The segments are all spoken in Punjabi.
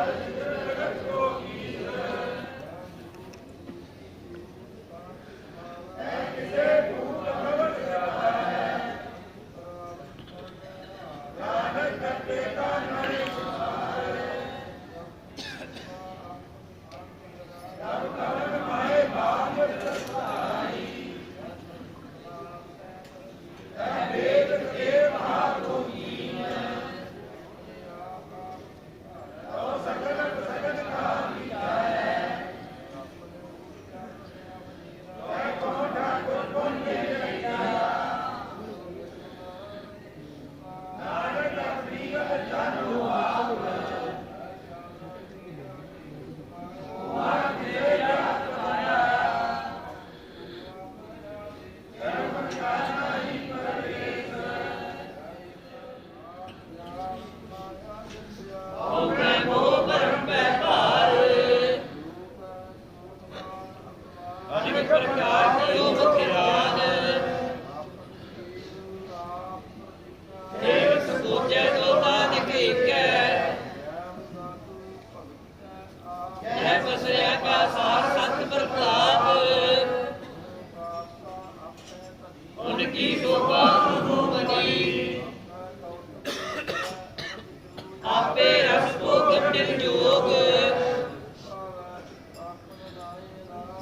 Amen.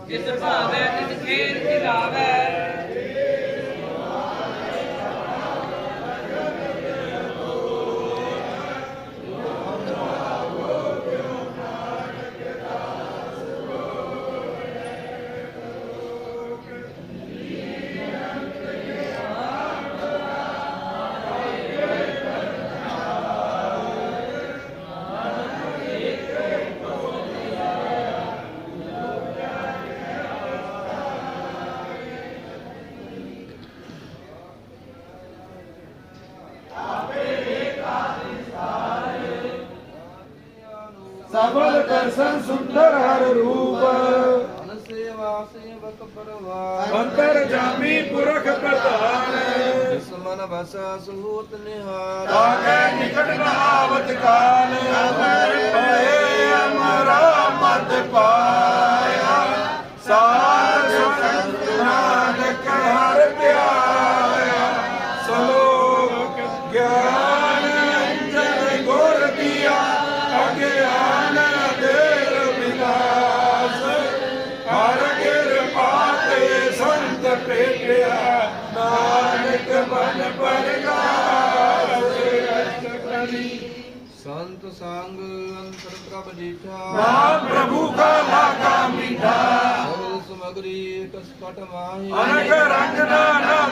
ਜਿਸ ਭਾਵੈ ਤਿਸ ਖੇਰ ਖਿਲਾਵੈ ਹਰ ਰੂਪ। ਮਨ ਸੇਵਾ ਸੇਵਕ ਪਰਵਾਰ। ਅੰਤਰ ਜਾਮੀ ਪੁਰਖ ਪ੍ਰਧਾਨ। ਜਿਸ ਮਨ ਵਸ ਸੂਤ ਨਿਹਾਰ। ਆਗੇ ਨਿਕਟ ਨ ਆਵਤ ਕਾਲ। ਪਏ ਅਮਰਾ ਮਤ ਪਾਇਆ। ਸਾਧ ਸੰਤ ਨਾਨਕ ਹਰ ਧਿਆਇਆ। ਸਲੋਕ ਗਿਆਨ ਮਨ ਪਰਗਾਸ ਸੰਤ ਸੰਗ ਅੰਤਰ ਪ੍ਰਭ ਜੀਠਾ। ਨਾਮ ਪ੍ਰਭੂ ਕਾ ਲਾਗਾ ਮੀਠਾ। ਸਰਲ ਸਮਗਰੀ ਕਸ ਕਟ ਮਾਹੀ। ਅਨਕ ਰੰਗ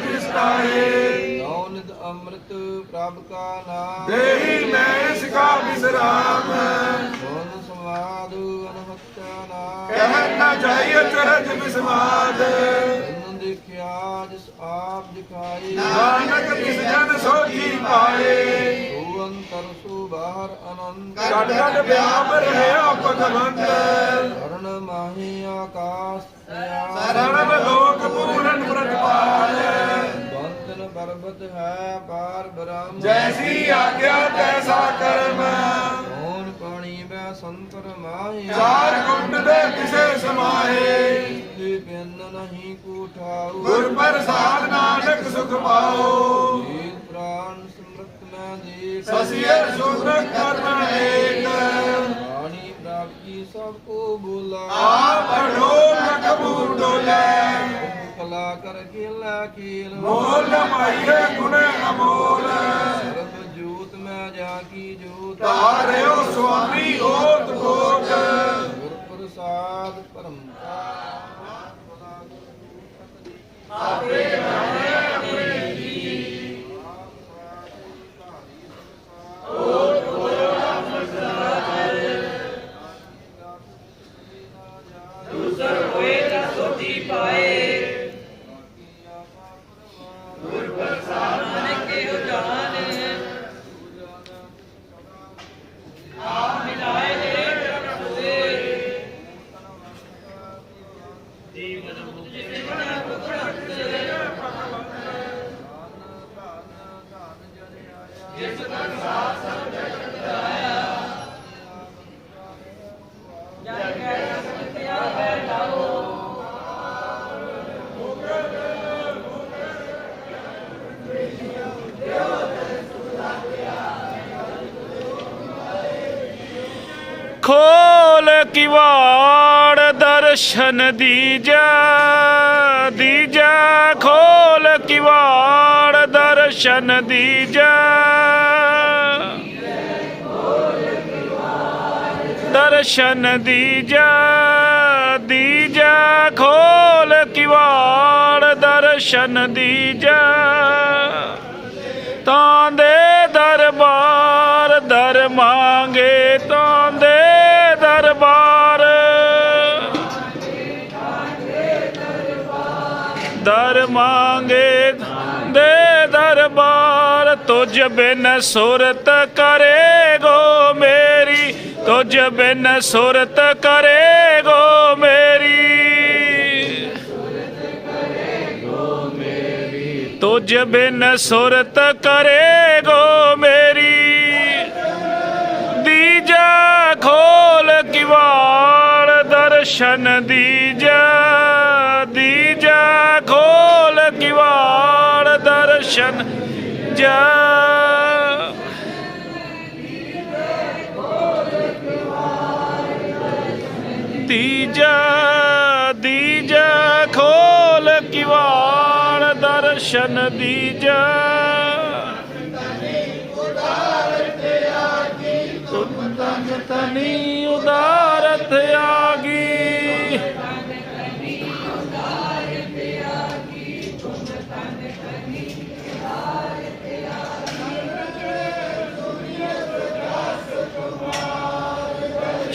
ਵਿਸਤਾਏ ਨੌ ਨਿਦ ਅੰਮ੍ਰਿਤ ਪ੍ਰਭ ਕਾ ਨਾਮ। ਦੇਹੀ ਮੈਂ ਇਸ ਕਾ ਵਿਸਰਾਮ ਸੋਨ ਸਮਾਦ ਅਨਹਤਿਆ ਨਾਮ। ਕਹਿ ਨਾ ਜਾਈਏ ਚਰਜ ਬਿਸਮਾਦ। ਜਿਸ ਆਪ ਦਿਖਾਈ ਨਾਨਕ ਕਿਸ ਜਨ ਸੋਜੀ ਪਾਏ ਸੋ ਅੰਤਰ ਸੋ ਬਾਹਰ ਅਨੰਤ। ਗੜ ਗੜ ਵਿਆਪ ਰਹਿਆ ਭਗਵੰਤ ਕਰਨ ਮਾਹੀ ਆਕਾਸ ਸਰਣ ਲੋਕ ਪੂਰਨ ਪ੍ਰਤਪਾਲ। ਬੰਤਨ ਪਰਬਤ ਹੈ ਪਾਰ ਬ੍ਰਹਮ। ਜੈਸੀ ਆਗਿਆ ਤੈਸਾ ਕਰਮ। ਸੰਤਰ ਮਾਹੀ ਚਾਰ ਕੁੰਡ ਦੇ ਕਿਸੇ ਸਮਾਏ ਇਸਦੇ ਬਿਨ ਨਹੀਂ ਕੂਠਾਉ। ਗੁਰ ਪ੍ਰਸਾਦ ਨਾਨਕ ਸੁਖ ਪਾਓ। ਜੀਵ ਪ੍ਰਾਨ ਸਮਰਤ ਮੈਂ ਦੇਖ ਸਸੀਰ ਸੁਖਰਕ ਕਰਨਾ ਏਕ। ਪਾਣੀ ਪ੍ਰਾਪਤੀ ਸਭ ਕੋ ਬੋਲਾ। ਆਪ ਅਡੋ ਕਬੂਰ ਡੋਲੇ। ਕਲਾ ਕਰ ਖੇਲਾ ਖੇਲ ਮੋਲ ਨ ਮਾਈਏ ਗੁਣ ਅਮੋਲ ਸਰਬ ਜੋਤ ਮੈਂ ਜਾ ਕੀ ਜੋਤ। ਤਾਰਿਓ ਸੁਆਮੀ ਕਿਵਾੜ ਦਰਸ਼ਨ ਦੀਜਾ ਦੀਜਾ, ਖੋਲ ਕਿਵਾੜ ਦਰਸ਼ਨ ਦੀਜਾ। ਦਰਸ਼ਨ ਦੀਜਾ ਦੀਜਾ, ਖੋਲ ਕਿਵਾੜ ਦਰਸ਼ਨ ਦੀਜਾ। ਤਾਂ ਦੇ ਦਰਬਾਰ ਦਰ ਮੰਗੇ, ਦੇ ਦਰਬਾਰ ਤੁਝ ਬਿਨ ਸੁਰਤ ਕਰੇਗੋ ਮੇਰੀ, ਤੁਝ ਬਿਨ ਸੁਰਤ ਕਰੇਗੋ ਮੇਰੀ। ਤੁਝ ਬਿਨ ਸੁਰਤ ਕਰੇਗੋ ਮੇਰੀ। ਦੀਜਾ ਖੋਲ ਕਿਵਾੜ ਦਰਸ਼ਨ ਦੀਜਾ ਦਰਸ਼ਨ ਜਾ। ਦੀਜਾ ਦੀਜਾ ਖੋਲ ਕਿਵਾੜ ਦਰਸ਼ਨ ਦੀਜਾ। ਤਨ ਉਦਾਰਤ ਆਗੀ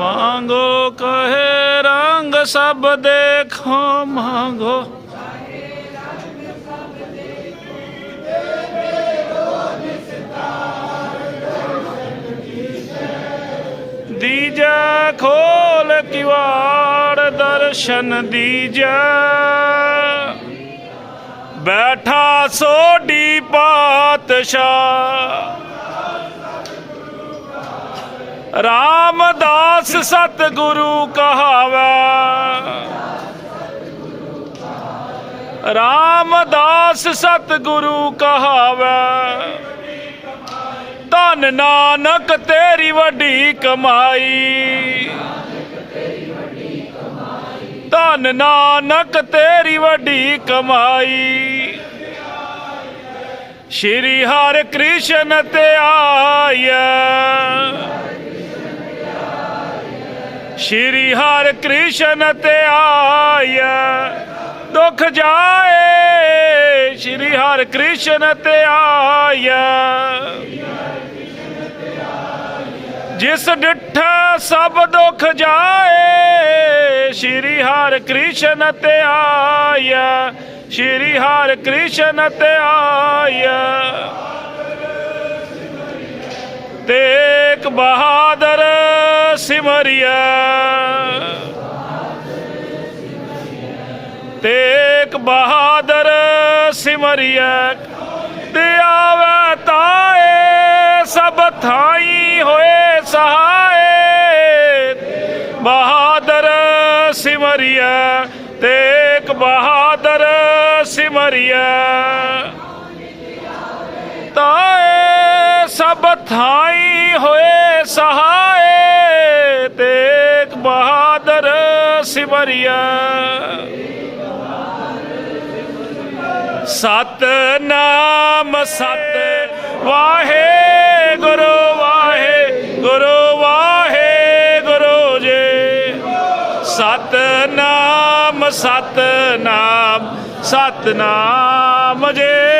ਮਾਂਗੋ ਕਹੇ ਰੰਗ ਸਭ ਦੇਖੋ ਮਾਂਗੋ। ਦੀਜਾ ਖੋਲ ਕਿਵਾੜ ਦਰਸ਼ਨ ਦੀਜਾ। ਬੈਠਾ ਸੋਢੀ ਪਾਤਸ਼ਾਹ। ਰਾਮਦਾਸ ਸਤਿਗੁਰੂ ਕਹਾਵੇ। ਰਾਮਦਾਸ ਸਤਿਗੁਰੂ ਕਹਾਵੇ। ਧਨ ਨਾਨਕ ਤੇਰੀ ਵੱਡੀ ਕਮਾਈ। ਧਨ ਨਾਨਕ ਤੇਰੀ ਵੱਡੀ ਕਮਾਈ। ਸ਼੍ਰੀ ਹਰਿ ਕ੍ਰਿਸ਼ਨ ਤੇ ਆਇਆ ਸ਼੍ਰੀ ਹਰਿ ਕ੍ਰਿਸ਼ਨ ਤੇ ਆਇਆ। ਦੁਖ ਜਾਏ, ਸ਼੍ਰੀ ਹਰਿ ਕ੍ਰਿਸ਼ਨ ਤੇ ਆਇਆ। ਜਿਸ ਡਿਠਾ ਸਭ ਦੁਖ ਜਾਏ, ਸ਼੍ਰੀ ਹਰਿ ਕ੍ਰਿਸ਼ਨ ਤੇ ਆਇਆ। ਸ਼੍ਰੀ ਹਰਿ ਕ੍ਰਿਸ਼ਨ ਤੇ ਆਇਆ। ਤੇਕ ਬਹਾਦਰ ਸਿਮਰਿਆ ਤੇਕ ਬਹਾਦਰ ਸਿਮਰਿਆ ਤੇ ਆਵੇ ਤਾਏ, ਸਭ ਥਾਈ ਹੋਏ ਸਹਾਏ। ਬਹਾਦਰ ਸਿਮਰਿਆ ਤੇਕ ਬਹਾਦਰ ਸਿਮਰਿਆ ਤਾਏ, ਸਭ ਥਾਈ ਹੋਏ ਸਹਾਏ। ਤੇਗ ਬਹਾਦਰ ਸਿਮਰਿਆ ਸਤ ਨਾਮ ਸਤ ਵਾਹੇ ਗੁਰੂ ਵਾਹੇ ਗੁਰੂ ਵਾਹੇ ਗੁਰੂ ਜੀ ਸਤ ਨਾਮ ਸਤ ਨਾਮ ਸਤ ਨਾਮ ਜੇ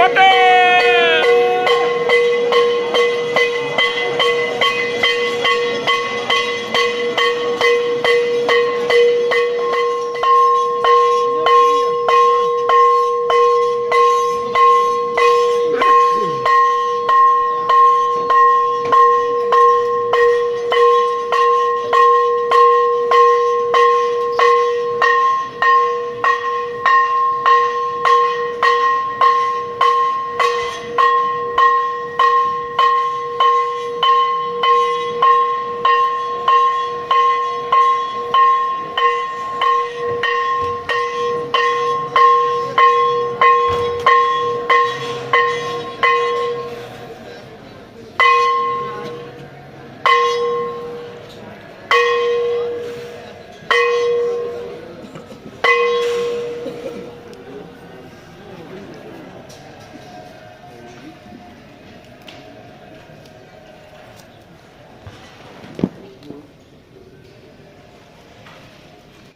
¡Empate!